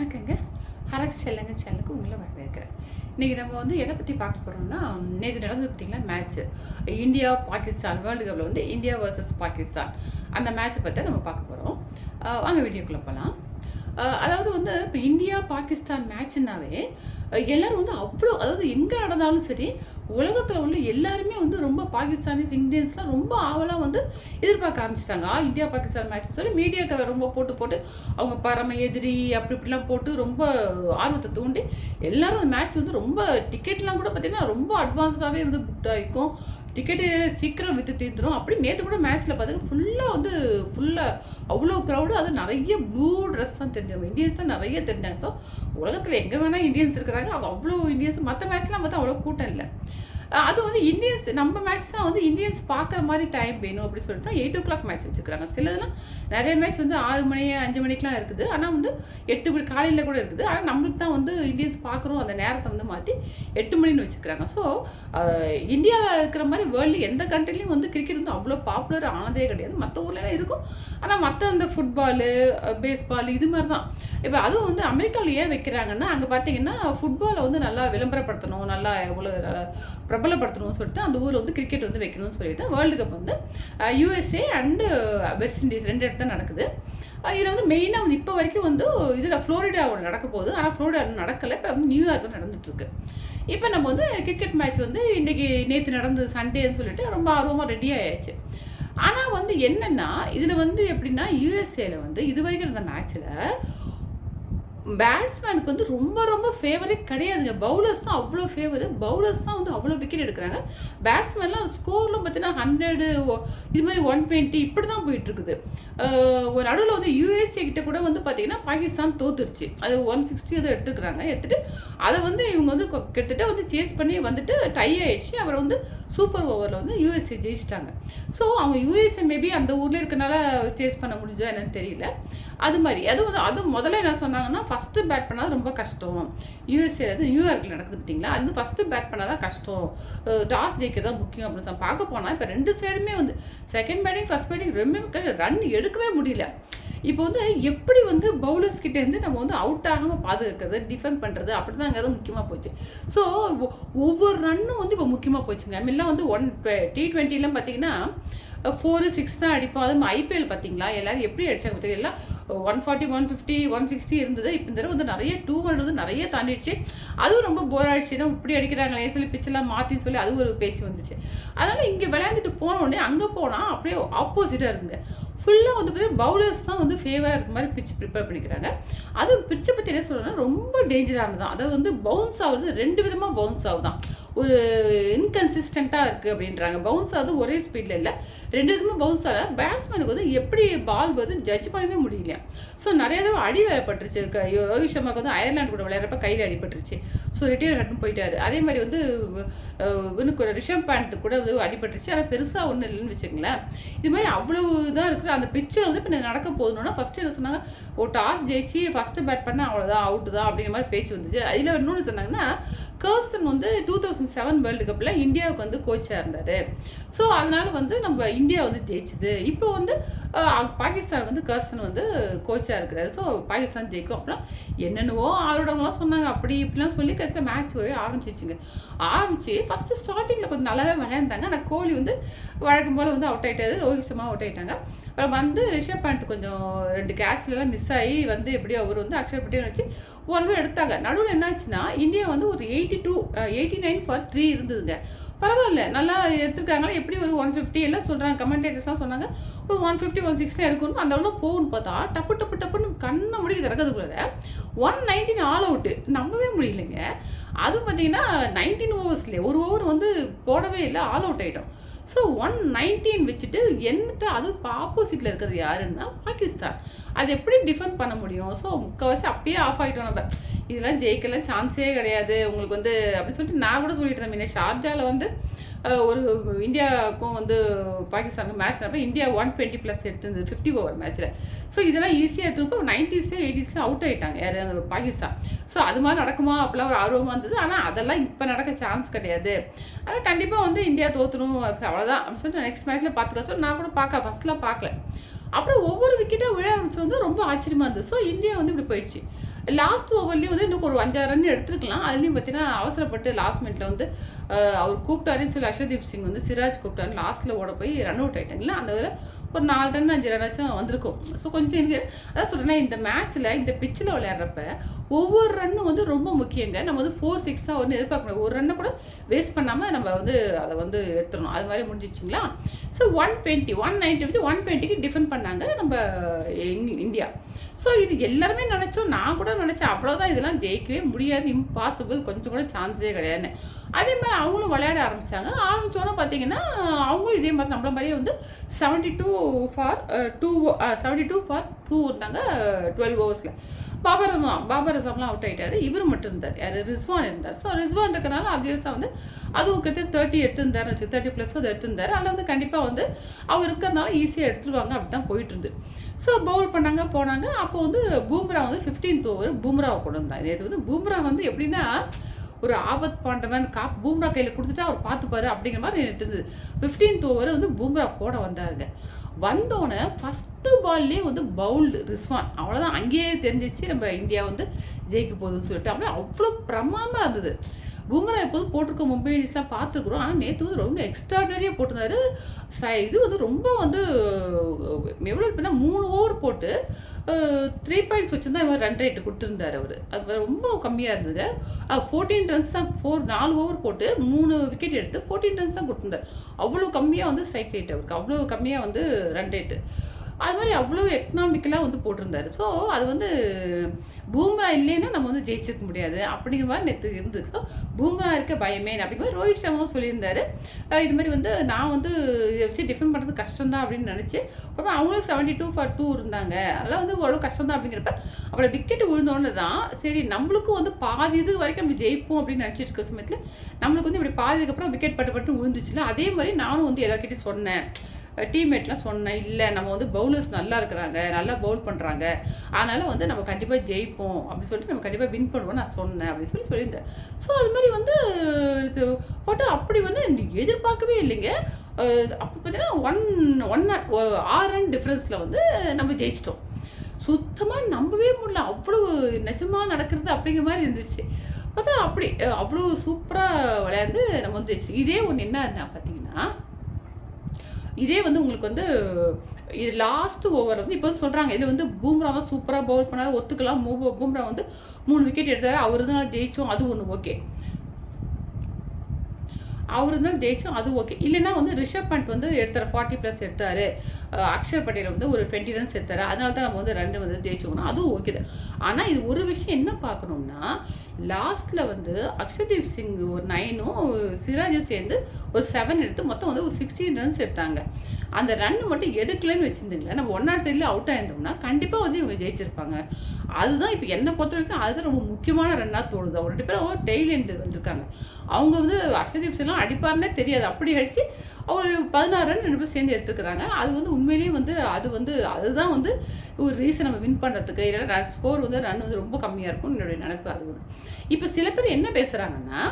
வணக்கங்க. ஹரக் செல்லங்க சேனலுக்கு உங்களை வரவேற்கிறேன். இன்றைக்கி நம்ம வந்து எதை பற்றி பார்க்க போகிறோம்னா நேற்று நடந்தது பார்த்திங்களா மேட்ச்சு இந்தியா பாகிஸ்தான் வேர்ல்டு கப்பில் வந்து இந்தியா வர்சஸ் பாகிஸ்தான். அந்த மேட்ச்சை பற்றி நம்ம பார்க்க போகிறோம் வாங்க வீடியோக்குள்ளே போகலாம் அதாவது வந்து இப்போ இந்தியா பாகிஸ்தான் மேட்ச்னாவே எல்லாரும் வந்து அவ்வளோ அதாவது எங்கே நடந்தாலும் சரி உலகத்தில் உள்ள எல்லாருமே வந்து ரொம்ப பாகிஸ்தானிஸ் இந்தியன்ஸ்லாம் ரொம்ப ஆவலாக வந்து எதிர்பார்க்க ஆரம்பிச்சிட்டாங்க. ஆ இந்தியா பாகிஸ்தான் மேட்ச் சொல்லி மீடியாக்களை ரொம்ப போட்டு போட்டு அவங்க பரம எதிரி அப்படி இப்படிலாம் போட்டு ரொம்ப ஆர்வத்தை தூண்டி எல்லாரும் அந்த மேட்ச் வந்து ரொம்ப டிக்கெட்லாம் கூட பார்த்தீங்கன்னா ரொம்ப அட்வான்ஸ்டாகவே வந்து புக் ஆகிக்கும் டிக்கெட்டு சீக்கிரம் விற்று தீர்ந்துடும் அப்படி நேற்று கூட மேட்ச்சில் பார்த்தீங்கன்னா ஃபுல்லாக வந்து ஃபுல்லாக அவ்வளோ க்ரௌடு அது நிறைய ப்ளூ ட்ரெஸ் தான் தெரிஞ்சாங்க இந்தியன்ஸ் தான் நிறைய தெரிஞ்சாங்க. ஸோ உலகத்தில் எங்கே வேணால் இந்தியன்ஸ் இருக்கிறாங்க. அவங்க அவ்வளோ இந்தியன்ஸ் மற்ற மேட்ச்லாம் பார்த்தா அவ்வளோ கூட்டம் இல்லை. அது வந்து இந்தியன்ஸ் நம்ம மேட்ச் தான் வந்து இந்தியன்ஸ் பார்க்குற மாதிரி டைம் வேணும் அப்படின்னு சொல்லிட்டு தான் எயிட் ஓ கிளாக் மேட்ச் வச்சுக்கிறாங்க. சிலதெல்லாம் நிறைய மேட்ச் வந்து ஆறு மணி அஞ்சு மணிக்கெலாம் இருக்குது. ஆனால் வந்து எட்டு மணி காலையில் கூட இருக்குது. ஆனால் நம்மளுக்கு தான் வந்து இந்தியன்ஸ் பார்க்குறோம் அந்த நேரத்தை வந்து மாற்றி எட்டு மணின்னு வச்சுக்கிறாங்க. ஸோ இந்தியாவில் இருக்கிற மாதிரி வேர்ல்டு எந்த கண்ட்ரிலையும் வந்து கிரிக்கெட் வந்து அவ்வளோ பாப்புலர் ஆனதே கிடையாது. மற்ற ஊர்லலாம் இருக்கும். ஆனால் மற்ற அந்த ஃபுட்பாலு பேஸ்பால் இது மாதிரி தான் இப்போ அதுவும் வந்து அமெரிக்காவில் ஏன் வைக்கிறாங்கன்னா அங்கே பார்த்தீங்கன்னா ஃபுட்பாலை வந்து நல்லா விளம்பரப்படுத்தணும். நல்லா எவ்வளோ பிரபலப்படுத்தணும்னு சொல்லிட்டு அந்த ஊரில் வந்து கிரிக்கெட் வந்து வைக்கணும்னு சொல்லிட்டு வேர்ல்டு கப் வந்து யூஎஸ்ஏ அண்டு வெஸ்ட் இண்டீஸ் ரெண்டு இடத்துல நடக்குது. இதில் வந்து மெயினாக வந்து இப்போ வரைக்கும் வந்து இதில் ஃப்ளோரிடா ஒன்று நடக்க போகுது. ஆனால் ஃப்ளோரிடா நடக்கலை. இப்போ வந்து நியூயார்க்கில் நடந்துட்டுருக்கு இப்போ நம்ம வந்து கிரிக்கெட் மேட்ச் வந்து இன்றைக்கி நேற்று நடந்தது சண்டேன்னு சொல்லிட்டு ரொம்ப ஆர்வமாக ரெடி ஆயாச்சு. ஆனால் வந்து என்னென்னா இதில் வந்து எப்படின்னா யூஎஸ்ஏல வந்து இது வரைக்கும் இருந்த மேட்ச்சில் பேட்ஸ்மேனுக்கு வந்து ரொம்ப ரொம்ப ஃபேவரே கிடையாதுங்க. பவுலர்ஸ் தான் அவ்வளோ ஃபேவரு பவுலர்ஸ் தான் வந்து அவ்வளோ விக்கெட் எடுக்கிறாங்க. பேட்ஸ்மேன்லாம் ஸ்கோர்லாம் பார்த்தீங்கன்னா ஹண்ட்ரடு இது மாதிரி ஒன் டுவெண்ட்டி இப்படி தான் போயிட்டுருக்குது. ஒரு நடுவில் வந்து யூஎஸ்ஏ கிட்ட கூட வந்து பார்த்தீங்கன்னா பாகிஸ்தான் தோத்துருச்சு. அது ஒன் சிக்ஸ்டி அதை எடுத்துக்கிறாங்க எடுத்துகிட்டு அதை வந்து இவங்க வந்து கிட்டத்தட்ட வந்து சேஸ் பண்ணி வந்துட்டு டை ஆயிடுச்சு. அப்புறம் வந்து சூப்பர் ஓவரில் வந்து யூஎஸ்ஏ ஜெயிச்சிட்டாங்க. ஸோ அவங்க யூஎஸ்ஏ மேபி அந்த ஊரில் இருக்கனால சேஸ் பண்ண முடிஞ்சா என்னன்னு தெரியல. அது மாதிரி. அது வந்து அது முதல்ல என்ன சொன்னாங்கன்னா ஃபஸ்ட்டு பேட் பண்ணால் ரொம்ப கஷ்டம். யூஎஸ்ஏல வந்து நியூயார்க்கில் நடக்குது பார்த்தீங்களா? அது வந்து ஃபஸ்ட்டு பேட் பண்ணால் தான் கஷ்டம் டாஸ் ஜெயிக்க தான் முக்கியம் அப்படின்னு சொல்லி பார்க்க போனால் இப்போ ரெண்டு சைடுமே வந்து செகண்ட் பேட்டிங் ஃபஸ்ட் பேட்டிங் ரெண்டுமே ரன் எடுக்கவே முடியல. இப்போ வந்து எப்படி வந்து பவுலர்ஸ் கிட்டேருந்து நம்ம வந்து அவுட் ஆகாமல் பாதுகாக்கிறது டிஃபெண்ட் பண்ணுறது அப்படி தான் அங்கே முக்கியமாக போச்சு ஸோ ஒவ்வொரு ரன்னும் வந்து இப்போ முக்கியமாக போச்சுங்க. எல்லாம் வந்து ஒன் டி ட்வெண்ட்டிலாம் பார்த்தீங்கன்னா ஃபோரு சிக்ஸ் தான் அடிப்போம். அதுவும் ஐபிஎல் பார்த்தீங்களா? எல்லோரும் எப்படி அடித்தாங்க எல்லாம் one forty one fifty one sixty இருந்தது. இப்போ இந்த தடவை வந்து நிறைய டூ ஹண்ட்ரட் வந்து நிறைய தாண்டிடுச்சு. அதுவும் ரொம்ப போர் ஆயிடுச்சுன்னா இப்படி அடிக்கிறாங்களே சொல்லி பிச்செல்லாம் மாற்றி சொல்லி அது ஒரு பேச்சு வந்துச்சு. அதனால் இங்கே விளையாண்டுட்டு போன உடனே அங்கே போனால் அப்படியே ஆப்போசிட்டாக இருக்குங்க ஃபுல்லாக வந்து பார்த்தீங்கன்னா பவுலர்ஸ் தான் வந்து ஃபேவராக இருக்க மாதிரி பிச்சு ப்ரிப்பேர் பண்ணிக்கிறாங்க. அதுவும் பிச்சை பற்றி என்ன சொல்கிறேன்னா ரொம்ப டேஞ்சரானதான் அதாவது வந்து பவுன்ஸ் ஆகுது ரெண்டு விதமாக பவுன்ஸ் ஆகுதான். ஒரு இன்கன்சிஸ்டண்ட்டாக இருக்குது அப்படின்றாங்க. பவுன்ஸ் ஆகுது ஒரே ஸ்பீடில் இல்லை. ரெண்டு விதமாக பவுன்ஸ் ஆகல. பேட்ஸ்மேனுக்கு வந்து எப்படி பால் வந்து ஜட்ஜ் பண்ணவே முடியல. ஸோ நிறைய தடவை அடி வேலைப்பட்டுருச்சு ரோஹித் சர்மாவுக்கு வந்து அயர்லாண்டு கூட விளையாடுறப்ப கையில் அடிபட்டுருச்சு ஸோ ரிட்டையர் ஹட்னு போயிட்டாரு. அதே மாதிரி வந்து இவனுக்கு ரிஷப் பேண்ட் கூட வந்து அடிபட்டுருச்சு ஆனால் பெருசாக ஒன்றும் இல்லைன்னு வச்சுக்கங்களேன். இது மாதிரி அவ்வளவு இதாக இருக்கிற அந்த பிக்சர் வந்து இப்போ நடக்க போகணுன்னா ஃபஸ்ட்டு என்ன சொன்னாங்க? ஒரு டாஸ் ஜெயிச்சு ஃபஸ்ட்டு பேட் பண்ணால் அவ்வளோதான் அவுட்டு தான் அப்படிங்கிற மாதிரி பேச்சு வந்துச்சு. அதில் இன்னொன்று சொன்னாங்கன்னா கர்சன் வந்து டூ தௌசண்ட் செவன் வேர்ல்டு கப்பில் இந்தியாவுக்கு வந்து கோச்சாக இருந்தார். ஸோ அதனால் வந்து நம்ம இந்தியா வந்து ஜெயிச்சுது. இப்போ வந்து பாகிஸ்தான் வந்து கர்சன் வந்து கோச்சாக இருக்கிறாரு. ஸோ பாகிஸ்தான் ஜெயிக்கும். அப்படிலாம் என்னென்னவோ அவரோடலாம் சொன்னாங்க. அப்படி இப்படிலாம் சொல்லி கடைசியில் மேட்ச் ஒரே ஆரம்பிச்சிச்சுங்க ஆரம்பிச்சு ஃபஸ்ட்டு ஸ்டார்டிங்கில் கொஞ்சம் நல்லாவே விளையாண்டாங்க. ஆனால் கோலி வந்து வழக்கம் போல் வந்து அவுட் ஆகிட்டாரு ரோஹித் சர்மா அவுட் ஆகிட்டாங்க அப்புறம் வந்து ரிஷப் பேண்ட் கொஞ்சம் ரெண்டு கேஸ்லலாம் மிஸ் ஆகி வந்து எப்படியோ அவர் வந்து அக்ஷர் பட்டியல் வச்சு ஒன் எடுத்தாங்க. நடுவில் என்னாச்சுன்னா இந்தியா வந்து ஒரு eighty two eighty nine for three இருந்ததுங்க. பரவாயில்ல நல்லா எடுத்துருக்காங்களா? எப்படி ஒரு ஒன் ஃபிஃப்டி எல்லாம் சொல்கிறாங்க கமெண்டேட்டர்ஸ்லாம் சொன்னாங்க. ஒரு ஒன் ஃபிஃப்டி ஒன் சிக்ஸ்டி எடுக்கணும் அந்த அளவு போகணும்னு பார்த்தா டப்பு டப்பு டப்புன்னு கண்ணை முடிக்க திறக்கிறதுக்குள்ள ஒன் நைன்டீன் ஆல் அவுட்டு நம்பவே முடியலைங்க. அதுவும் பார்த்தீங்கன்னா நைன்டீன் ஓவர்ஸ்லேயே ஒரு ஓவர் வந்து போடவே இல்லை ஆல் அவுட் ஆகிட்டோம் ஸோ ஒன் நைன்டீன் வச்சுட்டு என்னத்தை அது இப்போ ஆப்போசிட்டில் இருக்கிறது யாருன்னா பாகிஸ்தான். அது எப்படி டிஃபெண்ட் பண்ண முடியும்? ஸோ முக்கால்வாசி அப்பயே ஆஃப் ஆகிட்டோம் நம்ம. இதெல்லாம் ஜெயிக்கலாம் சான்ஸே கிடையாது. உங்களுக்கு வந்து அப்படின்னு சொல்லிட்டு நான் கூட சொல்லிட்டு இருந்தேன் முன்னே ஷார்ஜாவில் வந்து ஒரு இந்தியாவுக்கும் வந்து பாகிஸ்தானுக்கும் மேட்ச் நடப்போ இந்தியா ஒன் டுவெண்ட்டி ப்ளஸ் எடுத்திருந்தது ஃபிஃப்டி ஓவர் மேட்ச்சில் ஸோ இதெல்லாம் ஈஸியாக எடுத்துருப்போம் நைன்டிஸ்லேயும் எயிட்டிஸ்லேயும் அவுட் ஆகிட்டாங்க யார் அந்த பாகிஸ்தான். ஸோ அது மாதிரி நடக்குமா அப்படிலாம் ஒரு ஆர்வமாக இருந்தது. ஆனால் அதெல்லாம் இப்போ நடக்க சான்ஸ் கிடையாது. ஆனால் கண்டிப்பாக வந்து இந்தியா தோற்றுணும் அவ்வளோதான் அப்படின்னு சொல்லிட்டு நெக்ஸ்ட் மேட்ச்சில் பார்த்துக்க சொல்லி நான் கூட பார்க்க ஃபஸ்ட்லாம் பார்க்கல. அப்புறம் ஒவ்வொரு விக்கெட்டாக விழ ஆரம்பிச்சு வந்து ரொம்ப ஆச்சரியமாக இருந்தது. ஸோ இந்தியா வந்து இப்படி போயிடுச்சு. லாஸ்ட் ஓவர்லேயும் வந்து இன்னும் ஒரு அஞ்சாறு ரன் எடுத்துருக்கலாம். அதுலேயும் பார்த்தீங்கன்னா அவசரப்பட்டு லாஸ்ட் மினிட்ல வந்து அவர் கூப்பிட்டாருன்னு சொல்லி அக்ஷதீப் சிங் வந்து சிராஜ் கூப்பிட்டாரு லாஸ்ட்டில் ஓட போய் ரன் அவுட் ஆயிட்டாங்களா அந்த இதில் ஒரு நாலு ரன் அஞ்சு ரன்னாச்சும் வந்திருக்கும். ஸோ கொஞ்சம் இங்கே அதான் சொல்கிறேன் இந்த மேட்ச்சில் இந்த பிச்சில் விளையாடுறப்ப ஒவ்வொரு ரன்னும் வந்து ரொம்ப முக்கியங்க. நம்ம வந்து ஃபோர் சிக்ஸாக ஒன்று எதிர்பார்க்கணும். ஒரு ரன்னை கூட வேஸ்ட் பண்ணாமல் நம்ம வந்து அதை வந்து எடுத்துடணும். அது மாதிரி முடிஞ்சிச்சிங்களா so one twenty one ninety வச்சு ஒன் டுவெண்ட்டிக்கு டிஃபெண்ட் பண்ணாங்க நம்ம இங்~ இந்தியா. ஸோ இது எல்லாருமே நினச்சோம் நான் கூட நினச்சேன் அவ்வளோதான் இதெல்லாம் ஜெயிக்கவே முடியாது இம்பாசிபிள் கொஞ்சம் கூட சான்ஸே கிடையாதுன்னு. அதே மாதிரி அவங்களும் விளையாட ஆரம்பித்தாங்க ஆரம்பித்தோன்னே பார்த்தீங்கன்னா அவங்களும் இதே மாதிரி நம்மள மாதிரியே வந்து seventy two for two seventy two for two இருந்தாங்க டுவெல் ஹவர்ஸில் பாபர் அசம் பாபர் அவுட் ஆயிட்டாரு. இவர் மட்டும் இருந்தார். யார்? ரிஸ்வான் இருந்தார். ஸோ ரிஸ்வான் இருக்கனால அப்வியஸாக வந்து அதுவும் கிட்டத்தட்ட தேர்ட்டி எடுத்திருந்தார் வச்சு தேர்ட்டி ப்ளஸ் வந்து எடுத்திருந்தார். ஆனால் வந்து கண்டிப்பாக வந்து அவர் இருக்கிறனால ஈஸியாக எடுத்துருவாங்க. அப்படி தான் போயிட்டு இருந்து ஸோ பவுல் பண்ணாங்க போனாங்க. அப்போ வந்து பூம்ரா வந்து ஃபிஃப்டீன்த் ஓவர் பூம்ராவை கொண்டு வந்தாங்க இது வந்து பூம்ரா வந்து எப்படின்னா ஒரு ஆபத் பாண்டவன் காப் பூம்ரா கையில் கொடுத்துட்டா அவர் பார்த்துப்பாரு அப்படிங்கிற மாதிரி எனக்கு ஃபிஃப்டீன்த் ஓவர் வந்து பூம்ரா போட வந்தாருங்க. வந்தோடனே ஃபஸ்ட்டு பால்லேயே வந்து பவுல்டு ரிஸ்வான். அவ்வளோதான் அங்கேயே தெரிஞ்சிச்சு நம்ம இந்தியா வந்து ஜெயிக்க போகுதுன்னு சொல்லிட்டு. அப்படியே அவ்வளோ பிரமாதமாக இருந்தது. பும்ரா எப்போதும் போட்டிருக்க மும்பை இண்டியன்ஸ்லாம் பார்த்துருக்குறோம். ஆனால் நேற்று வந்து ரொம்ப எக்ஸ்ட்ராடனரியாக போட்டிருந்தாரு. இது வந்து ரொம்ப வந்து எவ்வளோ இருக்குன்னா மூணு ஓவர் போட்டு த்ரீ பாயிண்ட்ஸ் வச்சுருந்தா இவர் ரன் ரேட்டு கொடுத்துருந்தாரு அவர். அது ரொம்ப கம்மியாக இருந்தது. ஃபோர்டீன் ரன்ஸ் தான் ஃபோர் நாலு ஓவர் போட்டு மூணு விக்கெட் எடுத்து ஃபோர்டீன் ரன்ஸ் தான் கொடுத்துருந்தார். அவ்வளோ கம்மியாக வந்து ஸ்ட்ரைக் ரேட் அவருக்கு. அவ்வளோ கம்மியாக வந்து ரன் ரேட்டு அது மாதிரி அவ்வளோ எக்கனாமிக்கலாக வந்து போட்டிருந்தாரு. ஸோ அது வந்து பூம்ரா இல்லைன்னா நம்ம வந்து ஜெயிச்சிருக்க முடியாது. அப்படிங்கிற மாதிரி நேற்று இருந்து. ஸோ பூம்ரா இருக்க பயமே அப்படிங்கிற மாதிரி ரோஹித் சர்மாவும் சொல்லியிருந்தார். இது மாதிரி வந்து நான் வந்து இதை வச்சு டிஃபெண்ட் பண்ணுறது கஷ்டம் தான் அப்படின்னு நினச்சி அப்புறம் அவங்களும் செவன்ட்டி டூ ஃபார் டூ இருந்தாங்க. அதெல்லாம் வந்து அவ்வளோ கஷ்டம் தான் அப்படிங்கிறப்ப அப்புறம் விக்கெட் விழுந்தோன்னு தான் சரி நம்மளுக்கும் வந்து பாதி இது வரைக்கும் நம்ம ஜெயிப்போம் அப்படின்னு நினச்சிட்டு இருக்க சமயத்தில் நம்மளுக்கு வந்து இப்படி பாதிக்கு அப்புறம் விக்கெட் பட்டு பட்டு விழுந்துச்சுல அதே மாதிரி நானும் வந்து எல்லாருக்கிட்டையும் சொன்னேன். டீம்மேட்லாம் சொன்னேன் இல்லை நம்ம வந்து பவுலர்ஸ் நல்லா இருக்கிறாங்க நல்லா பவுல் பண்ணுறாங்க அதனால் வந்து நம்ம கண்டிப்பாக ஜெயிப்போம். அப்படின்னு சொல்லிட்டு நம்ம கண்டிப்பாக வின் பண்ணுவோம் நான் சொன்னேன் அப்படின்னு சொல்லி சொல்லியிருந்தேன். ஸோ அது மாதிரி வந்து இது போட்டு அப்படி வந்து எதிர்பார்க்கவே இல்லைங்க. அப்போ பார்த்தீங்கன்னா ஒன் ஒன் ஆறு ரன் டிஃப்ரென்ஸில் வந்து நம்ம ஜெயிச்சிட்டோம். சுத்தமாக நம்பவே முடியல அவ்வளோ நிஜமாக நடக்கிறது அப்படிங்கிற மாதிரி இருந்துச்சு. பார்த்தா அப்படி அவ்வளோ சூப்பராக விளையாண்டு நம்ம வந்து இதே ஒன்று என்ன பார்த்தீங்கன்னா இதே வந்து உங்களுக்கு வந்து இது லாஸ்ட் ஓவர் வந்து இப்போ வந்து சொல்கிறாங்க இது வந்து பூம்ரா தான் சூப்பராக பவுல் பண்ணார் ஒத்துக்கலாம். பூம்ரா வந்து மூணு விக்கெட் எடுத்தார். அவர் தான் ஜெயிச்சோம் அது ஒன்று ஓகே அவர் இருந்தாலும் ஜெயிச்சோம் அது ஓகே இல்லைன்னா வந்து ரிஷப் பண்ட் வந்து எடுத்தார் ஃபார்ட்டி ப்ளஸ் எடுத்தார். அக்ஷர் பட்டேல் வந்து ஒரு டுவெண்ட்டி ரன்ஸ் எடுத்தார். அதனால தான் நம்ம வந்து ரெண்டு வந்து ஜெயிச்சோம்னா அதுவும் ஓகே தான். ஆனால் இது ஒரு விஷயம் என்ன பார்க்கணும்னா லாஸ்ட்டில் வந்து அக்ஷதீப் சிங் ஒரு நைனும் சிராஜும் சேர்ந்து ஒரு செவன் எடுத்து மொத்தம் வந்து ஒரு சிக்ஸ்டீன் ரன்ஸ் எடுத்தாங்க. அந்த ரன் மட்டும் எடுக்கலைன்னு வச்சுருந்தீங்களா நம்ம ஒன் நாட் அவுட் ஆயிருந்தோம்னா கண்டிப்பாக வந்து இவங்க ஜெயிச்சிருப்பாங்க. அதுதான் இப்போ என்னை பொறுத்த வரைக்கும் அதுதான் ரொம்ப முக்கியமான ரன்னாக தோணுது. அவங்க ரெண்டு பேரும் டெய்ல் வந்திருக்காங்க. அவங்க வந்து அக்ஷதீப் சிங்லாம் அடிப்பாருன்னே தெரியாது. அப்படி அடித்து அவர் பதினாறு ரன் ரெண்டு பேரும் சேர்ந்து எடுத்துக்கிறாங்க அது வந்து உண்மையிலேயே வந்து அது வந்து அதுதான் வந்து ஒரு ரீசன் நம்ம வின் பண்ணுறதுக்கு இல்லைன்னா ஸ்கோர் வந்து ரன் வந்து ரொம்ப கம்மியாக இருக்கும் என்னுடைய நினைப்பு அது ஒன்று இப்போ சில பேர் என்ன பேசுகிறாங்கன்னா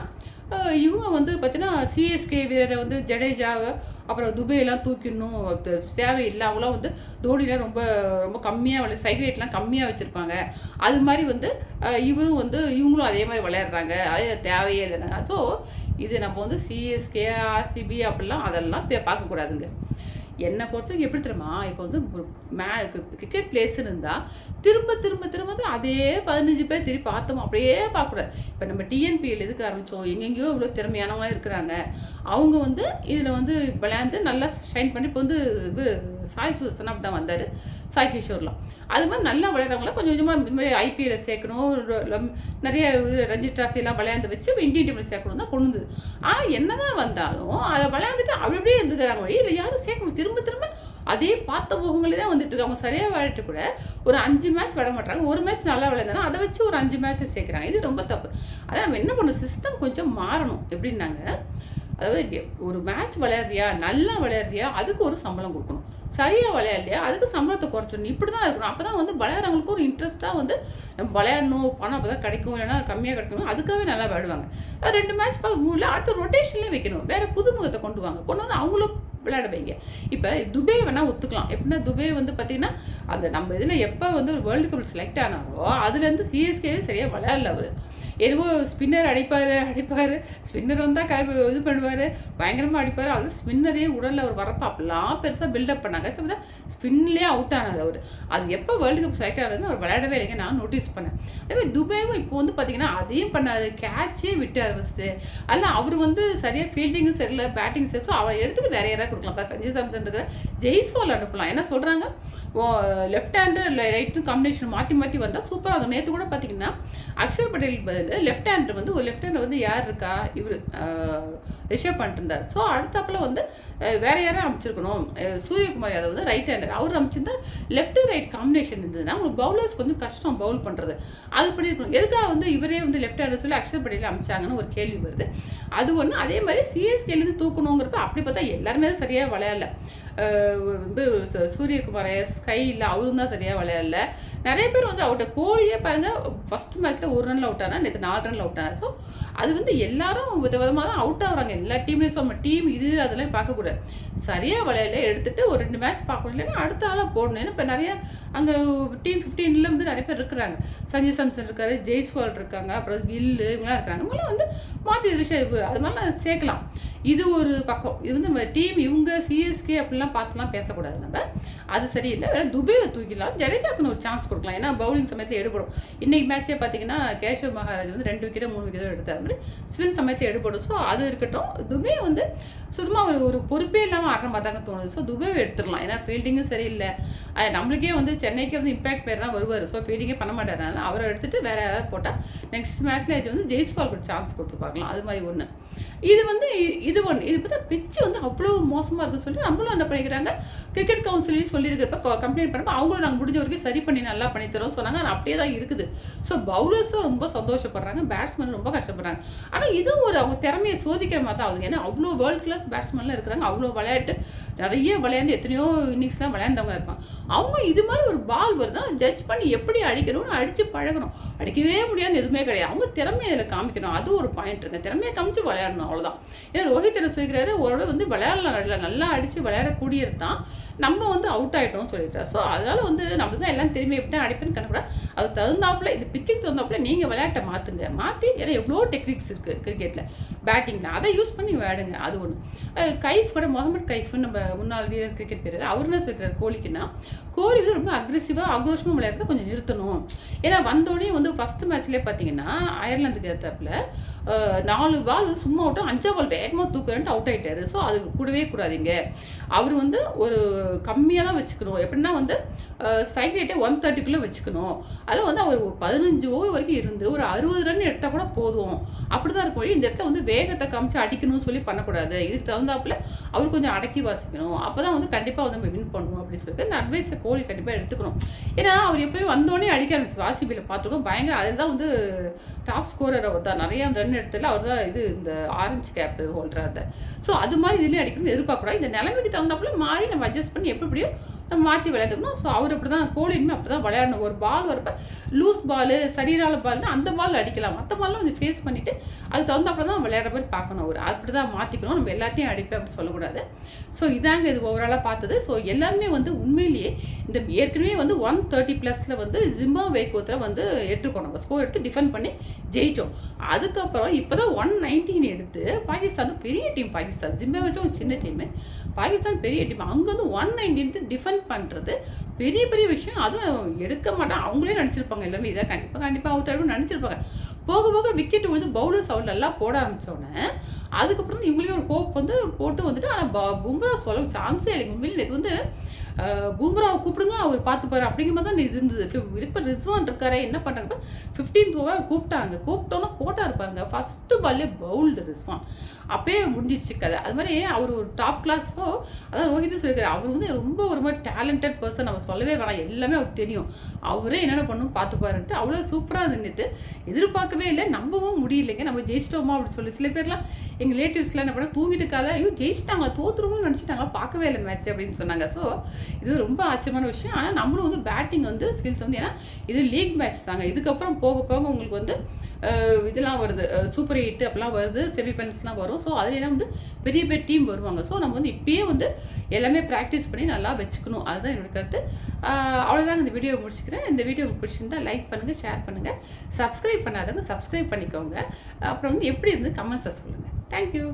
இவங்க வந்து பார்த்தீங்கன்னா சிஎஸ்கே வீரரை வந்து ஜடேஜாவை அப்புறம் துபையெல்லாம் தூக்கிடணும். அது தேவையில்லை அவங்களாம் வந்து தோனிலாம் ரொம்ப ரொம்ப கம்மியாக விளையா சைக்ரேட்லாம் கம்மியாக வச்சுருப்பாங்க. அது மாதிரி வந்து இவரும் வந்து இவங்களும் அதே மாதிரி விளையாடுறாங்க. அதே தேவையே இல்லைனாங்க ஸோ இது நம்ம வந்து சிஎஸ்கே ஆர்சிபி அப்படிலாம் அதெல்லாம் பே- பார்க்கக்கூடாதுங்க. என்னை பொறுத்தவரைக்கும் எப்படி தெரியுமா? இப்போ வந்து மே கிரிக்கெட் பிளேஸ்னு இருந்தால் திரும்ப திரும்ப திரும்ப வந்து அதே பதினஞ்சு பேர் திருப்பி பார்த்தோம். அப்படியே பார்க்கக்கூடாது. இப்போ நம்ம டிஎன்பிஎல் எதுக்கு ஆரம்பித்தோம் எங்கெங்கேயோ இவ்வளோ திறமையானவங்களாம் இருக்கிறாங்க. அவங்க வந்து இதில் வந்து விளையாண்டு நல்லா ஷைன் பண்ணி இப்போ வந்து சாய் சுதர்சன் அப்படி தான் வந்தார். சாய் கிஷோர்லாம் அது மாதிரி நல்லா விளையாடுறவங்கள கொஞ்சம் கொஞ்சமாக இந்த மாதிரி ஐபிஎல்ல சேர்க்கணும் நிறைய இது ரஞ்சி ட்ராஃபிலாம் விளையாண்டு வச்சு இந்தியன் டீமில் சேர்க்கணும் தான் கொண்டு வந்தது. ஆனால் என்னதான் வந்தாலும் அதை விளையாண்டுட்டு அப்படி அப்படியே இருந்துக்கிறாங்க வழி இல்லை யாரும் சேர்க்கணும் திரும்ப திரும்ப அதே பார்த்த முகங்களே தான் வந்துட்டு இருக்காங்க. அவங்க சரியாக விளையாட்டு கூட ஒரு அஞ்சு மேட்ச் விட மாட்டாங்க ஒரு மேட்ச் நல்லா விளையாந்தாலும் அதை வச்சு ஒரு அஞ்சு மேட்ச் சேர்க்குறாங்க. இது ரொம்ப தப்பு. அதான் நம்ம என்ன பண்ணணும்? சிஸ்டம் கொஞ்சம் மாறணும். எப்படின்னாங்க அதாவது ஒரு மேட்ச் விளையாடுறியா நல்லா விளையாடுறியா அதுக்கு ஒரு சம்பளம் கொடுக்கணும். சரியாக விளையாடலையா அதுக்கு சம்பளத்தை குறைச்சிடணும். இப்படி தான் இருக்கணும். அப்போ தான் வந்து விளையாடுறவங்களுக்கு ஒரு இன்ட்ரெஸ்ட்டாக வந்து நம்ம விளையாடணும். பணம் அப்போ தான் கிடைக்கும் இல்லைன்னா கம்மியாக கிடைக்கும் அதுக்காகவே நல்லா விளையாடுவாங்க. ரெண்டு மேட்ச் பார்க்க முடியல அடுத்த ரொட்டேஷன்லேயே வைக்கணும். வேறு புதுமுகத்தை கொண்டு வாங்க. கொண்டு வந்து அவங்களும் விளையாட வைங்க. இப்போ துபே வேணால் ஒத்துக்கலாம். எப்படின்னா துபே வந்து பார்த்தீங்கன்னா அந்த நம்ம இதில் எப்போ வந்து ஒரு வேர்ல்டு கப் செலக்ட் ஆனாரோ அதுலேருந்து சிஎஸ்கேவே சரியாக விளையாடல அவர். எதுவோ ஸ்பின்னர் அடிப்பார் அடிப்பார். ஸ்பின்னர் வந்தால் கிளம்பி இது பண்ணுவார். பயங்கரமாக அடிப்பார். அது ஸ்பின்னரே உடலில் அவர் வரப்போ அப்படிலாம் பெருசாக பில்டப் பண்ணாங்க. ஸோ ஸ்பின்லேயே அவுட் ஆனார் அவர். அது எப்போ வேர்ல்டு கப் செலக்ட் ஆனது அவர் விளையாடவே இல்லைங்க. நான் நோட்டீஸ் பண்ணேன். அதே துபாயும் இப்போ வந்து பார்த்தீங்கன்னா அதையும் பண்ணார். கேட்சே விட்டார் ஃபஸ்ட்டு அல்ல அவர் வந்து சரியாக ஃபீல்டிங்கும் சரியில்லை பேட்டிங் சரி. ஸோ அவரை எடுத்துகிட்டு வேற யாராவது கொடுக்கலாம். இப்போ சஞ்சய் சாம்சன் இருக்கிற ஜெய்ஸ்வால் அனுப்பலாம். என்ன சொல்கிறாங்க ஓ லெஃப்ட் ஹேண்டு ரைட்டு காம்பினேஷன் மாற்றி மாற்றி வந்தால் சூப்பராக இருக்கும் நேற்று கூட பார்த்தீங்கன்னா அக்ஷர் பட்டேலுக்கு பதில். லெஃப்ட் ஹேண்ட் வந்து ஒரு லெஃப்ட் ஹேண்ட் வந்து யார் இருக்கா? இவர் ரிஷப் பண்ணிட்டு இருந்தார். ஸோ அடுத்தாப்பில் வந்து வேற யாரும் அமைச்சிருக்கணும் சூரியகுமார் யாதவ் வந்து ரைட் ஹேண்டர் அவர் அமைச்சிருந்தா லெஃப்ட் ரைட் காம்பினேஷன் இருந்ததுன்னா உங்களுக்கு பவுலர்ஸ் கொஞ்சம் கஷ்டம் பவுல் பண்ணுறது அது பண்ணியிருக்கணும் எதுக்காக வந்து இவரே வந்து லெஃப்ட் ஹேண்டர் சொல்லி அக்ஷர் படையில் அமைச்சாங்கன்னு ஒரு கேள்வி வருது. அது ஒன்று அதே மாதிரி சிஎஸ்கேலேருந்து தூக்கணுங்கிறப்ப அப்படி பார்த்தா எல்லாருமே தான் சரியாக விளையாடல. வந்து சூரியகுமார் ஸ்கை இல்லை அவரும் தான் சரியாக விளையாடல. நிறைய பேர் வந்து அவர்கிட்ட கோழியே பாருங்க ஃபர்ஸ்ட் மேட்ச்சில் ஒரு ரனில் அவுட் ஆனால் நேற்று நாலு ரனில் அவுட் ஆனால் ஸோ அது வந்து எல்லாரும் வித விதமாக தான் அவுட் ஆகுறாங்க. எல்லா டீம்லேயும் ஸோ நம்ம டீம் இது அதெல்லாம் பார்க்கக்கூடாது. சரியாக வலையில் எடுத்துகிட்டு ஒரு ரெண்டு மேட்ச் பார்க்கணும். இல்லைன்னா அடுத்த ஆளாக போடணும். ஏன்னா இப்போ நிறைய அங்கே டீம் ஃபிஃப்டீனில் வந்து நிறைய பேர் இருக்கிறாங்க. சஞ்சய் சாம்சன் இருக்காரு ஜெய்ஸ்வால் இருக்காங்க அப்புறம் கில்லு இவங்களாம் இருக்காங்க இவங்களாம் வந்து மாற்றி விஷயம் அது மாதிரிலாம் சேர்க்கலாம். இது ஒரு பக்கம். இது வந்து நம்ம டீம் இவங்க சிஎஸ்கே அப்படிலாம் பார்த்துலாம் பேசக்கூடாது நம்ம. அது சரியில்லை. வேற துபேவை தூக்கிடலாம். ஜடேஜாக்குன்னு ஒரு சான்ஸ் கொடுக்கலாம். ஏன்னா பவுலிங் சமயத்தில் எடுபடும். இன்னைக்கு மேட்சே பார்த்தீங்கன்னா கேஷவ் மகாராஜ் வந்து ரெண்டு விக்கெட்டோ மூணு விக்கெட்டோ எடுத்தார். மாதிரி ஸ்வின் சமயத்தில் எடுபடும். ஸோ அது இருக்கட்டும். துபே வந்து சுத்தமாக ஒரு ஒரு பொறுப்பே இல்லாமல் ஆடுற மாதிரி தாங்க தோணுது. ஸோ துபேவை எடுத்துடலாம். ஏன்னா ஃபீல்டிங்கும் சரியில்லை. அது நம்மளுக்கே வந்து சென்னைக்கு வந்து இம்பாக்ட் பேர் தான் வருவார். ஸோ ஃபீல்டிங்கே பண்ண மாட்டார். அவரை எடுத்துகிட்டு வேறு யாராவது போட்டால் நெக்ஸ்ட் மேட்ச்ல வந்து ஜெய்ஸ்வால் சான்ஸ் கொடுத்து பார்க்கலாம். அது மாதிரி ஒன்று இது வந்து இது ஒன்று இது பார்த்தா பிச்சு வந்து அவ்வளோ மோசமாக இருக்குன்னு சொல்லிட்டு நம்மளும் என்ன பண்ணிக்கிறாங்க? கிரிக்கெட் கவுன்சிலையும் சொல்லியிருக்கிறப்ப கம்ப்ளைண்ட் பண்ணப்போ அவங்களும் நாங்கள் முடிஞ்ச வரைக்கும் சரி பண்ணி நல்லா பண்ணித்தரோம் சொன்னாங்க. அப்படியே தான் இருக்குது. ஸோ பவுலர்ஸும் ரொம்ப சந்தோஷப்படுறாங்க. பேட்ஸ்மேன் ரொம்ப கஷ்டப்படுறாங்க. ஆனால் இதுவும் ஒரு அவங்க திறமையை சோதிக்கிற மாதிரி தான் ஆகுது. ஏன்னா அவ்வளோ வேர்ல்ட் கிளாஸ் பேட்ஸ்மேன்லாம் இருக்கிறாங்க. அவ்வளோ விளையாட்டு நிறைய விளையாண்டு எத்தனையோ இன்னிங்ஸ்லாம் விளையாண்டவங்க இருப்பாங்க. அவங்க இது மாதிரி ஒரு பால் வருதுன்னா ஜட்ஜ் பண்ணி எப்படி அடிக்கணும்னு அடித்து பழகணும். அடிக்கவே முடியாது எதுவுமே கிடையாது. அவங்க திறமையை அதில் காமிக்கணும். அது ஒரு பாயிண்ட் இருக்குது திறமையை காமிச்சு விளையாடணும் அவ்வளோதான் ஏன்னா ரோஹித் என்ன சொல்லிக்கிறாரு? ஓரளவு வந்து விளையாடலாம் நல்லா நல்லா அடித்து விளையாடக்கூடியது தான் நம்ம வந்து அவுட் ஆகிட்டோம்னு சொல்லிடுறாரு ஸோ அதனால் வந்து நம்ம தான் எல்லாம் திரும்பி எப்படி தான் அடிப்பேன்னு கணக்கூட அது தகுந்தாப்புல இது பிச்சுக்கு தகுந்தாப்புல நீங்கள் விளையாட்டை மாற்றுங்க மாற்றி ஏன்னா எவ்வளோ டெக்னிக்ஸ் இருக்குது கிரிக்கெட்டில் பேட்டிங்கில் அதை யூஸ் பண்ணி விளையாடுங்க. அது ஒன்று கைஃப் கூட முகமது கைஃப்னு நம்ம முன்னாள் வீரர் கிரிக்கெட் வீரர் அவர் என்ன கோலிக்குன்னா கோலி வந்து ரொம்ப அக்ரெசிவாக ஆக்ரோஷமாக விளையாடுறத கொஞ்சம் நிறுத்தணும். ஏன்னா வந்தோடனே வந்து ஃபர்ஸ்ட் மேட்ச்லேயே பார்த்தீங்கன்னா அயர்லாந்துக்கு ஏற்றாப்புல நாலு பால் சும்மா விட்டோம் அஞ்சா பால் வேகமாக தூக்குறேன்ட்டு அவுட் ஆகிட்டாரு ஸோ அது கூடவே கூடாதீங்க அவர் வந்து ஒரு கம்மியாக தான் வச்சுக்கணும். எப்படின்னா வந்து ஸ்ட்ரைக் ரேட்டே ஒன் தேர்ட்டிக்குள்ளே வச்சுக்கணும். அதில் வந்து அவர் பதினஞ்சு ஓவர் வரைக்கும் இருந்து ஒரு அறுபது ரன் எடுத்தால் கூட போதும். அப்படி தான் இருக்கும். இந்த இடத்துல வந்து வேகத்தை காமிச்சு அடிக்கணும்னு சொல்லி பண்ணக்கூடாது. இதுக்கு தகுந்தாப்புல அவர் கொஞ்சம் அடக்கி வாசிக்கணும். அப்போ தான் வந்து கண்டிப்பாக வந்து நம்ம வின் பண்ணுவோம் அப்படின்னு சொல்லிட்டு இந்த அட்வைஸை கோழி கண்டிப்பாக எடுத்துக்கணும். ஏன்னா அவர் எப்போயும் வந்தோடனே அடிக்க ஆரம்பிச்சு வாசிபியில் பார்த்துருக்கோம். பயங்கர அதில் தான் வந்து டாப் ஸ்கோரர் அவர் தான். நிறைய ரன் எடுத்ததில் அவர் தான் இது இந்த ஆரஞ்சு கேப் ஹோல்டராக ஸோ அது மாதிரி இதுலேயும் அடிக்கணும்னு எதிர்பார்க்கக்கூடாது. இந்த நிலைமைக்கு தகுந்தாப்புல மாறி நம்ம அட்ஜஸ்ட் பண்ணி எப்படியோ நம்ம மாற்றி விளையாடுக்கணும் ஸோ அவர் அப்படி தான் கோலியுமே அப்படி தான் விளையாடணும். ஒரு பால் வரப்ப லூஸ் பால் சரியான பால்னா அந்த பால் அடிக்கலாம். மற்ற பால்லாம் கொஞ்சம் ஃபேஸ் பண்ணிவிட்டு அதுக்கு தகுந்தப்பட தான் விளையாடுற மாதிரி பார்க்கணும் அவர். அப்படி தான் மாற்றிக்கணும் நம்ம எல்லாத்தையும் அடிப்பேன் அப்படின்னு சொல்லக்கூடாது. ஸோ இதாங்க இது ஓவராலாக பார்த்தது. ஸோ எல்லாருமே வந்து உண்மையிலேயே இந்த ஏற்கனவே வந்து ஒன் தேர்ட்டி ப்ளஸில் வந்து ஜிம்பாவே கோத்தில் வந்து எடுத்துருக்கோம். நம்ம ஸ்கோர் எடுத்து டிஃபெண்ட் பண்ணி ஜெயித்தோம் அதுக்கப்புறம் இப்போ தான் ஒன் நைன்டீன் எடுத்து பாகிஸ்தான் பெரிய டீம் பாகிஸ்தான். ஜிம்பாவே வச்சும் ஒரு சின்ன டீமு பாகிஸ்தான் பெரிய டீம் அங்கே வந்து ஒன் நைன்டீன்ட்டு டிஃபெண்ட் பண்ணுறது பெரிய பெரிய விஷயம். அதுவும் எடுக்க மாட்டான் அவங்களே நினச்சிருப்பாங்க எல்லாமே. இதான் கண்டிப்பாக கண்டிப்பாக அவுட் ஆகிடும் நினச்சிருப்பாங்க. போக போக விக்கெட் விழுந்து பவுலர்ஸ் அவுட் நல்லா போட ஆரம்பித்தோடனே அதுக்கப்புறம் வந்து இவங்களே ஒரு கோப் வந்து போட்டு வந்துட்டு ஆனால் பும்ரா சொல்ல சான்ஸே இல்லைங்க. உண்மையில் இது வந்து பூம்ராவை கூப்பிடுங்க அவர் பார்த்துப்பாரு. அப்படிங்கிற மாதிரி தான் இது இருந்தது. இப்போ ரிஸ்வான் இருக்காரே என்ன பண்ணுறாங்க ஃபிஃப்டீன்த் ஓவர் கூப்பிட்டாங்க. கூப்பிட்டோன்னா போட்டார் பாருங்க. ஃபஸ்ட்டு பால்லே பவுல்டு ரிஸ்வான். அப்பயே முடிஞ்சிச்சு கதை. அது மாதிரி அவர் ஒரு டாப் கிளாஸோ அதான் ரோஹித் சொல்லியிருக்காரு. அவர் வந்து ரொம்ப ஒரு மாதிரி டேலண்டட் பர்சன் நம்ம சொல்லவே வேணாம். எல்லாமே அவருக்கு தெரியும். அவரே என்னென்ன பண்ணும் பார்த்துப்பாருன்ட்டு அவ்வளோ சூப்பராக இருந்துட்டு எதிர்பார்க்கவே இல்லை. நம்பவும் முடியலைங்க. நம்ம ஜெயிச்சிட்டோமா அப்படின்னு சொல்லி சில பேர்லாம் எங்கள் ரிலேட்டிவ்ஸ்லாம் என்ன பண்ணால் தூங்கிட்டு கால ஐயோ ஜெயிச்சிட்டாங்களா? தோத்துருவோம்னு நினச்சிட்டாங்களா? பார்க்கவே இல்லை மேட்ச் அப்படின்னு சொன்னாங்க. ஸோ இது ரொம்ப ஆச்சரியமான விஷயம். ஆனால் நம்மளும் வந்து பேட்டிங் வந்து ஸ்கில்ஸ் வந்து ஏன்னா இது லீக் மேட்ச் தாங்க. இதுக்கப்புறம் போக போக உங்களுக்கு வந்து இதெல்லாம் வருது. சூப்பர் எயிட் அப்படிலாம் வருது செமிஃபைனல்ஸ்லாம் வரும். ஸோ அதுலாம் வந்து பெரிய பெரிய டீம் வருவாங்க. ஸோ நம்ம வந்து இப்பயே வந்து எல்லாமே ப்ராக்டிஸ் பண்ணி நல்லா வச்சுக்கணும். அதுதான் என்னோட கருத்து. அவ்வளோதாங்க இந்த வீடியோ முடிச்சுக்கிறேன். இந்த வீடியோ உங்களுக்கு பிடிச்சிருந்தா லைக் பண்ணுங்கள் ஷேர் பண்ணுங்கள் சப்ஸ்கிரைப் பண்ணாதவங்க சப்ஸ்கிரைப் பண்ணிக்கோங்க. அப்புறம் வந்து எப்படி இருந்து கமெண்ட்ஸை சொல்லுங்கள் தேங்க்யூ